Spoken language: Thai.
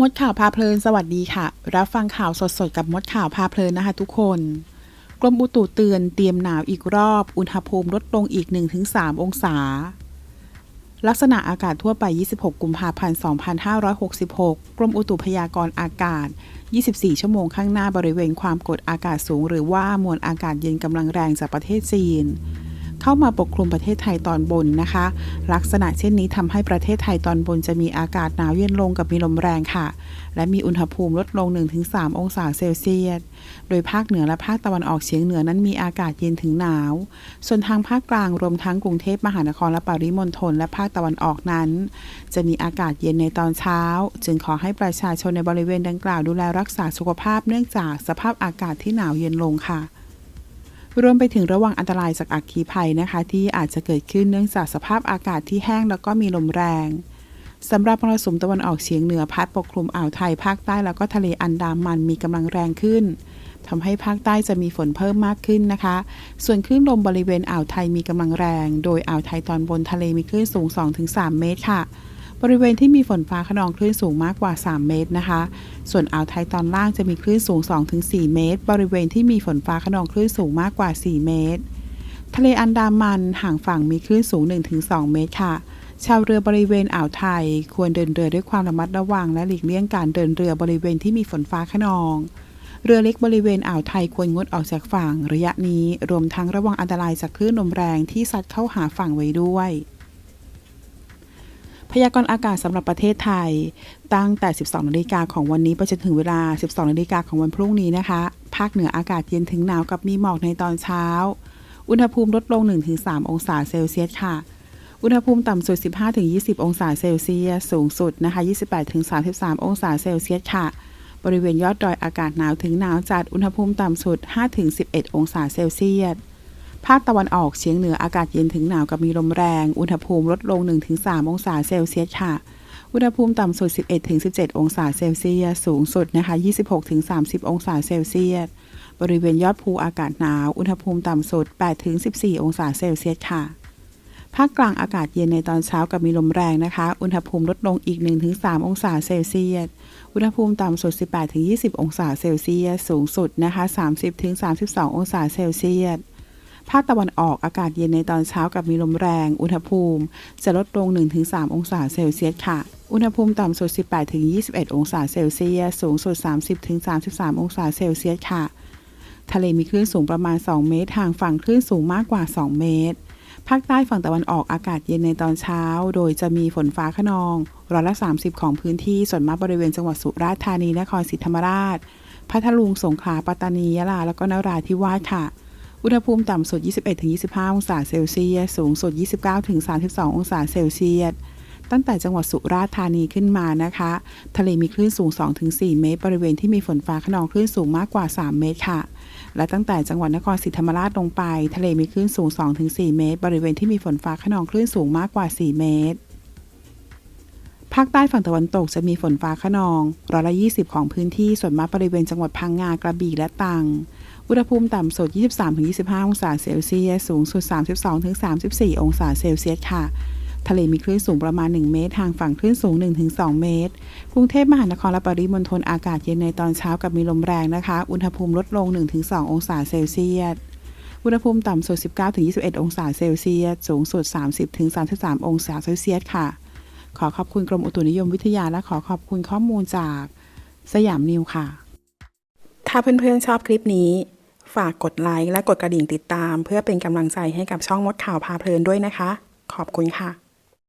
มดข่าวพาเพลินสวัสดีค่ะ รับฟังข่าวสดๆ กับมดข่าวพาเพลินนะคะ ทุกคน กรมอุตุเตือนเตรียมหนาวอีกรอบ อุณหภูมิลดลงอีก 1-3 องศา ลักษณะอากาศทั่วไป 26 กุมภาพันธ์ 2566 กรมอุตุพยากรณ์อากาศ 24 ชั่วโมงข้างหน้าบริเวณความกดอากาศสูง หรือว่ามวลอากาศเย็นกำลังแรงจากประเทศจีน เข้ามาปกคลุมประเทศไทยตอนบนนะคะ ลักษณะเช่นนี้ทำให้ประเทศไทยตอนบนจะมีอากาศหนาวเย็นลงกับมีลมแรงค่ะ และมีอุณหภูมิลดลง 1-3 องศาเซลเซียส โดยภาคเหนือและภาคตะวันออกเฉียงเหนือนั้นมีอากาศเย็นถึงหนาว ส่วนทางภาคกลางรวมทั้งกรุงเทพมหานครและปริมณฑลและภาคตะวันออกนั้น จะมีอากาศเย็นในตอนเช้า จึงขอให้ประชาชนในบริเวณดังกล่าวดูแลรักษาสุขภาพเนื่องจากสภาพอากาศที่หนาวเย็นลงค่ะ รวมไปถึงระวังอันตรายจากอัคคีภัยนะคะ ที่อาจจะเกิดขึ้นเนื่องจากสภาพอากาศที่แห้งแล้วก็มีลมแรงสำหรับมรสุมตะวันออกเฉียงเหนือพัดปกคลุมอ่าวไทยภาคใต้แล้วก็ทะเลอันดามันมีกำลังแรงขึ้นทำให้ภาคใต้จะมีฝนเพิ่มมากขึ้นนะคะ ส่วนคลื่นลมบริเวณอ่าวไทยมีกำลังแรง โดยอ่าวไทยตอนบนทะเลมีคลื่นสูง 2-3 เมตรค่ะ บริเวณที่มีฝนฟ้าขนองคลื่นสูงมากกว่า 3 เมตรนะคะ ส่วนอ่าวไทยตอนล่างจะมีคลื่นสูง 2-4 เมตร บริเวณที่มีฝนฟ้าขนองคลื่นสูงมากกว่า 4 เมตร ทะเลอันดามันห่างฝั่งมีคลื่นสูง 1-2 เมตรค่ะ ชาวเรือบริเวณอ่าวไทย ควรเดินเรือด้วยความระมัดระวัง และหลีกเลี่ยงการเดินเรือบริเวณที่มีฝนฟ้าขนองเรือเล็กบริเวณอ่าวไทยควรงดออกจากฝั่งระยะนี้ รวมทั้งระวังอันตรายจากคลื่นลมแรงที่ซัดเข้าหาฝั่งไว้ด้วย พยากรณ์อากาศสำหรับประเทศไทย ตั้งแต่ 12 นาฬิกาของวันนี้ไปจนถึงเวลา 12 นาฬิกาของวันพรุ่งนี้นะคะ ภาคเหนืออากาศเย็นถึงหนาวกับมีหมอกในตอนเช้า อุณหภูมิลดลง 1-3 องศาเซลเซียสค่ะ อุณหภูมิต่ำสุด 15-20 องศาเซลเซียส สูงสุดนะคะ 28-33 องศาเซลเซียสค่ะ บริเวณยอดดอยอากาศหนาวถึงหนาวจัด อุณหภูมิต่ำสุด 5-11 องศาเซลเซียส ภาคตะวันออกเฉียงเหนืออากาศเย็นถึงหนาวกับมีลมแรง อุณหภูมิลดลง 1-3 องศาเซลเซียสค่ะ อุณหภูมิต่ำสุด 11-17 องศาเซลเซียส สูงสุดนะคะ 26-30 องศาเซลเซียส บริเวณยอดภูอากาศหนาว อุณหภูมิต่ำสุด 8-14 องศาเซลเซียสค่ะ ภาคกลางอากาศเย็นในตอนเช้ากับมีลมแรงนะคะ อุณหภูมิลดลงอีก 1-3 องศาเซลเซียส อุณหภูมิต่ำสุด 18-20 องศาเซลเซียส สูงสุดนะคะ 30-32 องศาเซลเซียส ภาคตะวันออกอากาศเย็นในตอนเช้ากับมีลมแรง อุณหภูมิ จะลดลง 1-3 องศาเซลเซียสค่ะ อุณหภูมิต่ำสุด 18-21 องศาเซลเซียส สูงสุด 30-33 องศาเซลเซียสค่ะ ทะเลมีคลื่นสูงประมาณ 2 เมตร ทางฝั่งคลื่นสูงมากกว่า 2 เมตร ภาคใต้ฝั่งตะวันออกอากาศเย็นในตอนเช้า โดยจะมีฝนฟ้าขนอง ร้อยละ 30 ของพื้นที่ ส่วนมากบริเวณจังหวัดสุราษฎร์ธานี นครศรีธรรมราช พัทลุง สงขลา ปัตตานี ยะลา แล้วก็นราธิวาสค่ะ อุณหภูมิต่ำสุด 21-25 องศาเซลเซียส สูงสุด 29-32 องศาเซลเซียส ตั้งแต่จังหวัดสุราษฎร์ธานีขึ้นมานะคะ ทะเลมีคลื่นสูง 2-4 เมตร บริเวณที่มีฝนฟ้าขนองคลื่นสูงมากกว่า 3 เมตรค่ะ และตั้งแต่จังหวัดนครศรีธรรมราชลงไป ทะเลมีคลื่นสูง 2-4 เมตร บริเวณที่มีฝนฟ้าขนองคลื่นสูงมากกว่า 4 เมตร ภาคใต้ฝั่งตะวันตกจะมีฝนฟ้าขนองร้อยละ20ของพื้นที่ส่วนมากบริเวณจังหวัดพังงากระบี่และตรังอุณหภูมิต่ำสุด 23-25 องศาเซลเซียส สูงสุด 32-34 องศาเซลเซียสค่ะ ทะเลมีคลื่นสูงประมาณ 1 เมตร ทางฝั่งคลื่นสูง 1-2 เมตร กรุงเทพมหานครและปริมณฑลอากาศเย็นในตอนเช้ากับมีลมแรงนะคะ อุณหภูมิลดลง 1-2 องศาเซลเซียส อุณหภูมิต่ำสุด 19-21 องศาเซลเซียส สูงสุด 30-33 องศาเซลเซียสค่ะ ขอขอบคุณกรมอุตุนิยมวิทยาและขอขอบคุณข้อมูลจากสยามนิวค่ะ ถ้าเพื่อนๆชอบคลิปนี้ ฝากกดไลค์และกดกระดิ่งติดตาม เพื่อเป็นกำลังใจให้กับช่องมดข่าวพาเพลินด้วยนะคะ ขอบคุณค่ะ